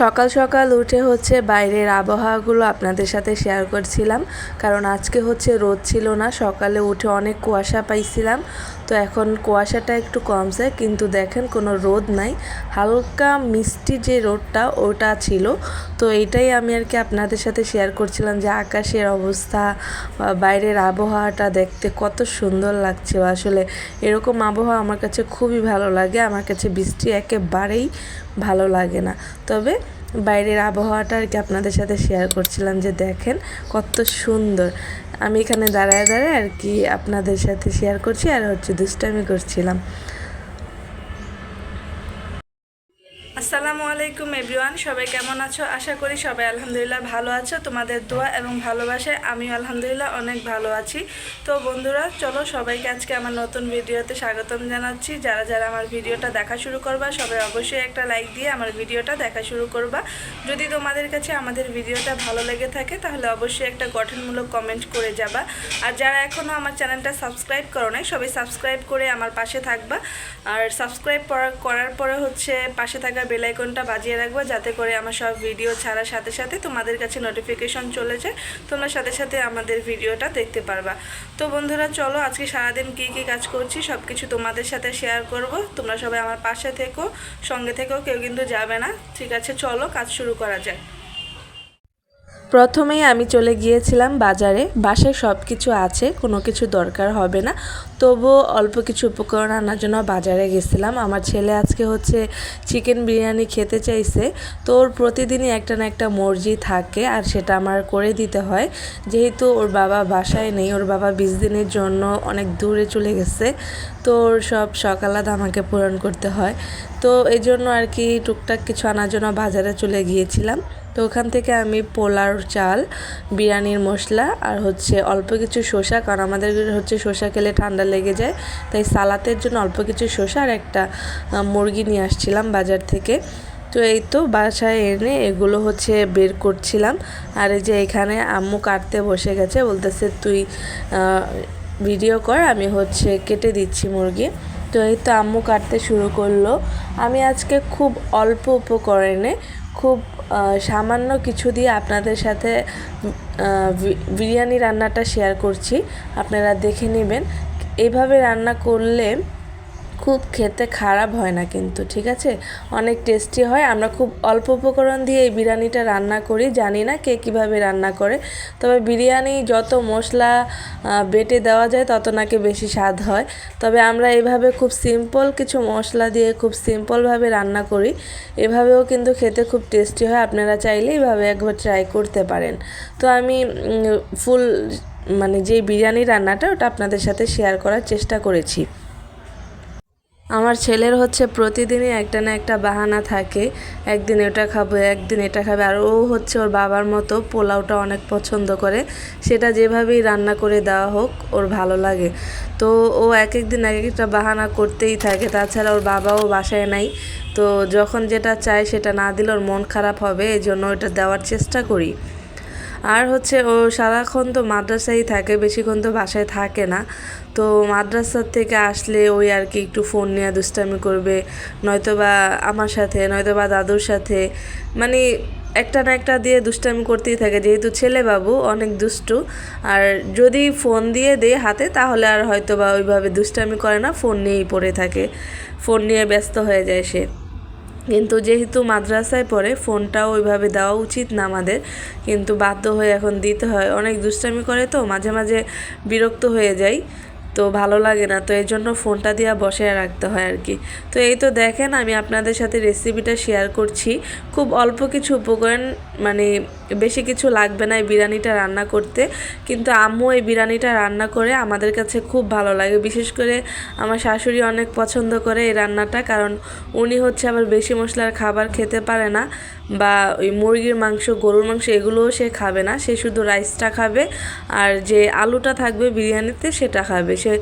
সকাল সকাল উঠে হচ্ছে বাইরের আবহাওয়াগুলো আপনাদের সাথে শেয়ার করছিলাম, কারণ আজকে হচ্ছে রোদ ছিল না, সকালে উঠে অনেক কুয়াশা পাইছিলাম। তো এখন কুয়াশাটা একটু কমছে, কিন্তু দেখেন কোনো রোদ নাই। হালকা মিষ্টি যে রোদটা, ওটা ছিল। তো এটাই আমি আর কি আপনাদের সাথে শেয়ার করছিলাম যে আকাশের অবস্থা বাইরের আবহাওয়াটা দেখতে কত সুন্দর লাগছে। আসলে এরকম আবহাওয়া আমার কাছে খুবই ভালো লাগে, আমার কাছে বৃষ্টি একেবারেই ভালো লাগে না। তবে বাইরের আবহাওয়াটা আর কি আপনাদের সাথে শেয়ার করছিলাম যে দেখেন কত সুন্দর। আমি এখানে দাঁড়ায় দাঁড়ায় আর কি আপনাদের সাথে শেয়ার করছি আর হচ্ছে দুষ্টামি করছিলাম। আসসালামু আলাইকুম এভরিওয়ান সবাই কেমন আছো? আশা করি সবাই আলহামদুলিল্লাহ ভালো আছো। তোমাদের দোয়া এবং ভালোবাসায় আমিও আলহামদুলিল্লাহ অনেক ভালো আছি। তো বন্ধুরা, চলো সবাইকে আজকে আমার নতুন ভিডিওতে স্বাগতম জানাচ্ছি। যারা যারা আমার ভিডিওটা দেখা শুরু করবা, সবাই অবশ্যই একটা লাইক দিয়ে আমার ভিডিওটা দেখা শুরু করবা। যদি তোমাদের কাছে আমাদের ভিডিওটা ভালো লেগে থাকে, তাহলে অবশ্যই একটা গঠনমূলক কমেন্ট করে যাবা। আর যারা এখনও আমার চ্যানেলটা সাবস্ক্রাইব করো নাই, সবাই সাবস্ক্রাইব করে আমার পাশে থাকবা। আর সাবস্ক্রাইব করার পরে হচ্ছে পাশে থাকা বেল আইকনটা বাজিয়ে রাখব, যাতে করে আমার সব ভিডিও ছাড়ার সাথে সাথে তোমাদের কাছে নোটিফিকেশন চলে যায়। তোমরা সাথে সাথে আমাদের ভিডিওটা দেখতে পারবা। তো বন্ধুরা, চলো আজকে সারাদিন কী কী কাজ করছি সব কিছু তোমাদের সাথে শেয়ার করব। তোমরা সবাই আমার পাশে থেকো, সঙ্গে থেকেও কেউ কিন্তু যাবে না। ঠিক আছে, চলো কাজ শুরু করা যায় প্রথমেই আমি চলে গিয়েছিলাম বাজারে। বাসায় সব কিছু আছে, কোনো কিছু দরকার হবে না। তবুও অল্প কিছু উপকরণ আনার জন্য বাজারে গেছিলাম। আমার ছেলে আজকে হচ্ছে চিকেন বিরিয়ানি খেতে চাইছে। তো ওর প্রতিদিনই একটা না একটা মর্জি থাকে আর সেটা আমার করে দিতে হয়। যেহেতু ওর বাবা বাসায় নেই, ওর বাবা বিশ দিনের জন্য অনেক দূরে চলে গেছে। তো ওর সব সকালাত আমাকে পূরণ করতে হয়। তো এই জন্য আর কি টুকটাক কিছু আনার জন্য বাজারে চলে গিয়েছিলাম। তো ওখান থেকে আমি পোলার চাল, বিরিয়ানির মশলা আর হচ্ছে অল্প কিছু শসা, কারণ আমাদের হচ্ছে শসা খেলে ঠান্ডা লেগে যায়, তাই সালাতের জন্য অল্প কিছু শসা আর একটা মুরগি নিয়ে আসছিলাম বাজার থেকে। তো এই তো বাসায় এনে এগুলো হচ্ছে বের করছিলাম। আর এই যে এখানে আম্মু কাটতে বসে গেছে, বলতেছে, তুই ভিডিও কর, আমি হচ্ছে কেটে দিচ্ছি মুরগি। তো এই তো আম্মু কাটতে শুরু করল। আমি আজকে খুব অল্প উপকরণে খুব সামান্য কিছু দিয়ে আপনাদের সাথে বিরিয়ানি রান্নাটা শেয়ার করছি। আপনারা দেখে নেবেন। এভাবে রান্না করলে খুব খেতে খারাপ হয় না কিন্তু, ঠিক আছে? অনেক টেস্টি হয়। আমরা খুব অল্প উপকরণ দিয়ে এই বিরিয়ানিটা রান্না করি, জানি না কে কীভাবে রান্না করে। তবে বিরিয়ানি যত মশলা বেটে দেওয়া যায়, তত নাকি বেশি স্বাদ হয়। তবে আমরা এভাবে খুব সিম্পল কিছু মশলা দিয়ে খুব সিম্পলভাবে রান্না করি। এভাবেও কিন্তু খেতে খুব টেস্টি হয়। আপনারা চাইলে এইভাবে একবার ট্রাই করতে পারেন। তো আমি ফুল মানে যে বিরিয়ানি রান্নাটা, ওটা আপনাদের সাথে শেয়ার করার চেষ্টা করেছি। আমার ছেলের হচ্ছে প্রতিদিনই একটা না একটা বাহানা থাকে। একদিন এটা খাব, একদিন এটা খাবে। আর ও হচ্ছে ওর বাবার মতো পোলাওটা অনেক পছন্দ করে। সেটা যেভাবেই রান্না করে দেওয়া হোক, ওর ভালো লাগে। তো ও এক এক দিন এক একটা বাহানা করতেই থাকে। তাছাড়া ওর বাবাও বাসায় নাই। তো যখন যেটা চায় সেটা না দিলে ওর মন খারাপ হবে। এই জন্য ওটা দেওয়ার চেষ্টা করি। আর হচ্ছে ও সারাক্ষণ তো মাদ্রাসায় থাকে, বেশিক্ষণ তো বাসায় থাকে না। তো মাদ্রাসার থেকে আসলে ওই আর কি একটু ফোন নিয়ে দুষ্টামি করবে নয়তো বা আমার সাথে নয়তো বা দাদুর সাথে। মানে একটা না একটা দিয়ে দুষ্টামি করতেই থাকে, যেহেতু ছেলে বাবু অনেক দুষ্টু। আর যদি ফোন দিয়ে দেয় হাতে, তাহলে আর হয়তো বা ওইভাবে দুষ্টামি করে না, ফোন নিয়েই পড়ে থাকে। ফোন নিয়ে ব্যস্ত হয়ে যায় সে। কিন্তু যেহেতু মাদ্রাসায় পড়ে, ফোনটাও ওইভাবে দেওয়া উচিত না আমাদের। কিন্তু বাধ্য হয়ে এখন দিতে হয়। অনেক দুষ্টামি করে তো, মাঝে মাঝে বিরক্ত হয়ে যাই। তো ভালো লাগে না। তো এই জন্য ফোনটা দিয়ে বসে রাখতে হয় আর কি। তো এই তো দেখেন, আমি আপনাদের সাথে রেসিপিটা শেয়ার করছি। খুব অল্প কিছু উপকরণ মানে বেশি কিছু লাগবে না এই বিরিয়ানিটা রান্না করতে। কিন্তু আম্মু এই বিরিয়ানিটা রান্না করে আমাদের কাছে খুব ভালো লাগে। বিশেষ করে আমার শাশুড়ি অনেক পছন্দ করে এই রান্নাটা, কারণ উনি হচ্ছে আবার বেশি মশলার খাবার খেতে পারে না বা ওই মুরগির মাংস, গরুর মাংস এগুলোও সে খাবে না। সে শুধু রাইসটা খাবে আর যে আলুটা থাকবে বিরিয়ানিতে সেটা খাবে। সে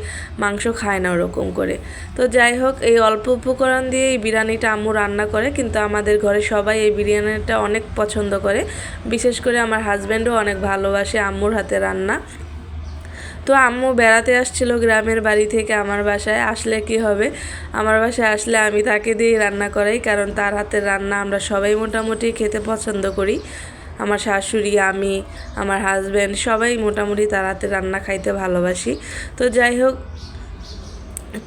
মাংস খায় না ওরকম করে। তো যাই হোক, এই অল্প উপকরণ দিয়ে এই বিরিয়ানিটা আম্মু রান্না করে, কিন্তু আমাদের ঘরে সবাই এই বিরিয়ানিটা অনেক পছন্দ করে। বিশেষ করে আমার হাজব্যান্ডও অনেক ভালোবাসে আম্মুর হাতে রান্না। তো আম্মু বেড়াতে আসছিল গ্রামের বাড়ি থেকে আমার বাসায়, আসলে কি হবে? আমার বাসায় আসলে আমি তাকে দিয়েই রান্না করাই, কারণ তার হাতের রান্না আমরা সবাই মোটামুটি খেতে পছন্দ করি। আমার শাশুড়ি, আমি, আমার হাজব্যান্ড সবাই মোটামুটি তার হাতে রান্না খাইতে ভালোবাসি। তো যাই হোক,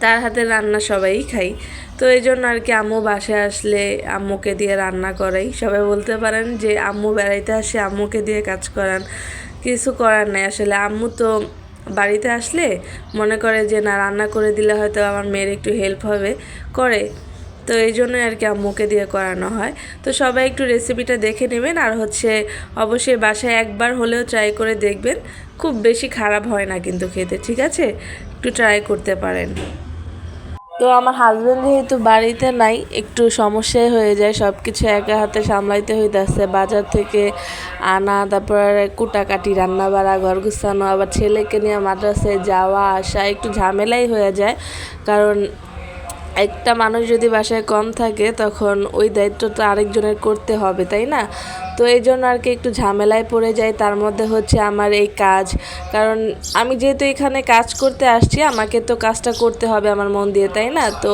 তার হাতের রান্না সবাই খাই। তো এই জন্য আর কি আম্মু বাসায় আসলে আম্মুকে দিয়ে রান্না করাই। সবাই বলতে পারেন যে আম্মু বেড়াইতে আসে, আম্মুকে দিয়ে কাজ করান। কিছু করার নেই আসলে। আম্মু তো বাড়িতে আসলে মনে করে যে, না, রান্না করে দিলে হয়তো আমার মেয়ের একটু হেল্প হবে। করে। তো এই জন্যই আর কি আম্মুকে দিয়ে করানো হয়। তো সবাই একটু রেসিপিটা দেখে নেবেন আর হচ্ছে অবশ্যই বাসায় একবার হলেও ট্রাই করে দেখবেন। খুব বেশি খারাপ হয় না কিন্তু খেতে, ঠিক আছে? একটু ট্রাই করতে পারেন। তো আমার হাজব্যান্ড যেহেতু বাড়িতে নাই, একটু সমস্যাই হয়ে যায় সব কিছু একা হাতে সামলাইতে হইতেছে। বাজার থেকে আনা, তারপর কুটাকাটি রান্না বাড়া ঘর গুছানো আবার ছেলেকে নিয়ে মাদ্রাসায় যাওয়া, আসা, একটু ঝামেলাই হয়ে যায়। কারণ একটা মানুষ যদি বাসায় কম থাকে তখন ওই দায়িত্বটা আরেকজনের করতে হবে তাই না? তো এই জন্য আর কি একটু ঝামেলায় পড়ে যায় তার মধ্যে হচ্ছে আমার এই কাজ। কারণ আমি যেহেতু এখানে কাজ করতে আসছি, আমাকে তো কাজটা করতে হবে আমার মন দিয়ে, তাই না? তো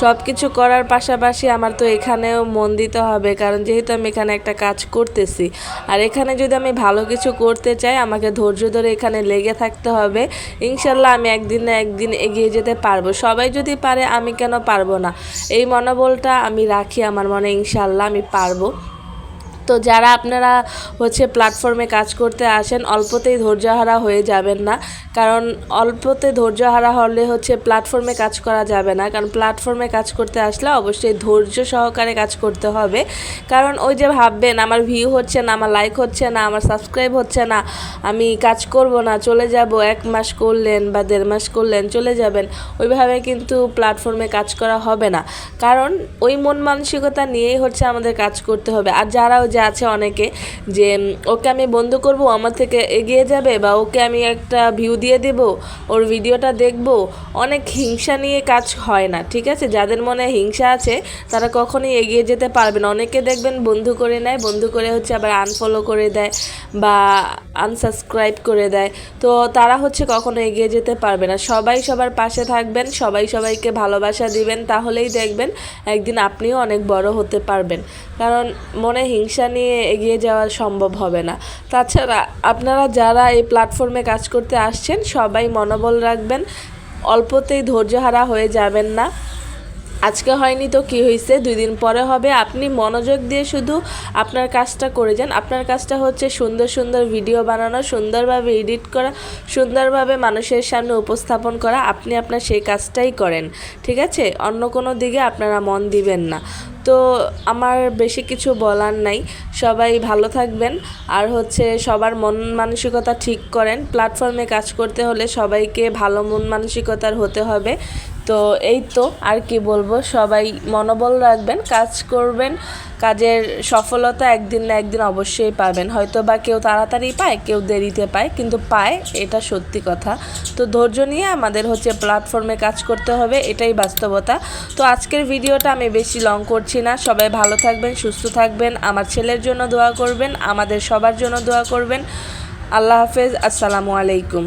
সব কিছু করার পাশাপাশি আমার তো এখানেও মন দিতে হবে। কারণ যেহেতু আমি এখানে একটা কাজ করতেছি, আর এখানে যদি আমি ভালো কিছু করতে চাই, আমাকে ধৈর্য ধরে এখানে লেগে থাকতে হবে। ইনশাল্লাহ আমি একদিন না একদিন এগিয়ে যেতে পারব। সবাই যদি পারে, আমি কেন পারব না? এই মনোবলটা আমি রাখি আমার মনে, ইনশাল্লাহ আমি পারব। তো যারা আপনারা হচ্ছে প্ল্যাটফর্মে কাজ করতে আসেন, অল্পতেই ধৈর্যহারা হয়ে যাবেন না। কারণ অল্পতে ধৈর্যহারা হলে হচ্ছে প্ল্যাটফর্মে কাজ করা যাবে না। কারণ প্ল্যাটফর্মে কাজ করতে আসলে অবশ্যই ধৈর্য সহকারে কাজ করতে হবে। কারণ ওই যে ভাববেন, আমার ভিউ হচ্ছে না, আমার লাইক হচ্ছে না, আমার সাবস্ক্রাইব হচ্ছে না, আমি কাজ করব না, চলে যাব, এক মাস করলেন বা দেড় মাস করলেন, চলে যাবেন। ওইভাবে কিন্তু প্ল্যাটফর্মে কাজ করা হবে না। কারণ ওই মন মানসিকতা নিয়েই হচ্ছে আমাদের কাজ করতে হবে। আর যারাও যে আছে অনেকে যে ওকে আমি বন্ধু করব আমার থেকে এগিয়ে যাবে বা ওকে আমি একটা ভিউ দিয়ে দেব, ওর ভিডিওটা দেখব, অনেক হিংসা নিয়ে কাজ হয় না, ঠিক আছে? যাদের মনে হিংসা আছে, তারা কখনোই এগিয়ে যেতে পারবে না। অনেকে দেখবেন বন্ধু করে নেয়, বন্ধু করে হচ্ছে আবার আনফলো করে দেয় বা আনসাবস্ক্রাইব করে দেয়। তো তারা হচ্ছে কখনো এগিয়ে যেতে পারবে না। সবাই সবার পাশে থাকবেন, সবাই সবাইকে ভালোবাসা দিবেন, তাহলেই দেখবেন একদিন আপনিও অনেক বড় হতে পারবেন। কারণ মনে হিংসা নিয়ে এগিয়ে যাওয়া সম্ভব হবে না। তাছাড়া আপনারা যারা এই প্ল্যাটফর্মে কাজ করতে আসছেন, সবাই মনোবল রাখবেন। অল্পতেই ধৈর্যহারা হয়ে যাবেন না। আজকে হয়নি তো, কি হয়েছে দুই দিন পরে হবে। আপনি মনোযোগ দিয়ে শুধু আপনার কাজটা করে যান। আপনার কাজটা হচ্ছে সুন্দর সুন্দর ভিডিও বানানো, সুন্দরভাবে এডিট করা, সুন্দরভাবে মানুষের সামনে উপস্থাপন করা। আপনি আপনার সেই কাজটাই করেন, ঠিক আছে? অন্য কোনো দিকে আপনারা মন দিবেন না। তো আমার বেশি কিছু বলার নাই। সবাই ভালো থাকবেন। আর হচ্ছে সবার মন মানসিকতা ঠিক করেন। প্ল্যাটফর্মে কাজ করতে হলে সবাইকে ভালো মন মানসিকতার হতে হবে। তো এই তো আর কি বলব, সবাই মনোবল রাখবেন, কাজ করবেন, কাজের সফলতা একদিন না একদিন অবশ্যই পাবেন। হয়তো বা কেউ তাড়াতাড়ি পায়, কেউ দেরিতে পায়, কিন্তু পায়, এটা সত্যি কথা। তো ধৈর্য নিয়ে আমাদের হচ্ছে প্ল্যাটফর্মে কাজ করতে হবে, এটাই বাস্তবতা। তো আজকের ভিডিওটা আমি বেশি লং করছি না, সবাই ভালো থাকবেন, সুস্থ থাকবেন, আমার ছেলের জন্য দোয়া করবেন, আমাদের সবার জন্য দোয়া করবেন। আল্লাহ হাফেজ, আসসালামু আলাইকুম।